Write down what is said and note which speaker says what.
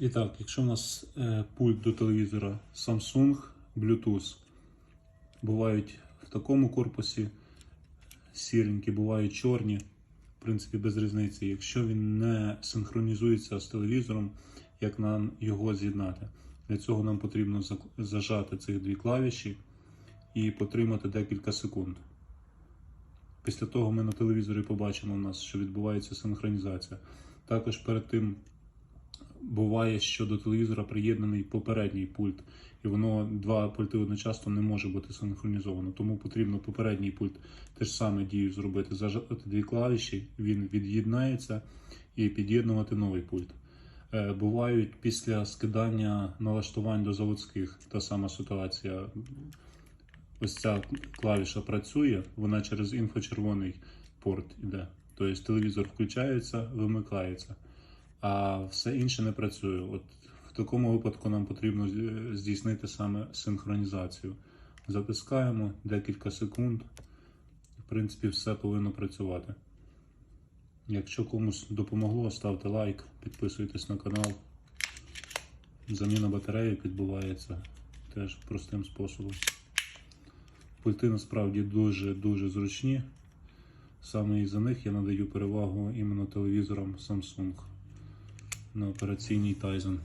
Speaker 1: І так, якщо у нас е, пульт до телевізора Samsung Bluetooth, бувають в такому корпусі сіренькі, бувають чорні, в принципі, без різниці. Якщо він не синхронізується з телевізором, як нам його з'єднати? Для цього нам потрібно зажати цих дві клавіші і потримати декілька секунд. Після того ми на телевізорі побачимо у нас, що відбувається синхронізація. Також перед тим буває, що до телевізора приєднаний попередній пульт, і воно два пульти одночасно не може бути синхронізовано. Тому потрібно попередній пульт теж саме дію зробити, зажати дві клавіші, він від'єднається і під'єднувати новий пульт. Е, Бувають після скидання налаштувань до заводських та сама ситуація. Ось ця клавіша працює, вона через інфочервоний порт іде. Тобто телевізор включається, вимикається, а все інше не працює. От в такому випадку нам потрібно здійснити саме синхронізацію. Затискаємо декілька секунд. В принципі, все повинно працювати. Якщо комусь допомогло, ставте лайк, підписуйтесь на канал. Заміна батареї відбувається теж простим способом. Пульти насправді дуже-дуже зручні. Саме із-за них я надаю перевагу іменно телевізорам Samsung на операційній Tizen.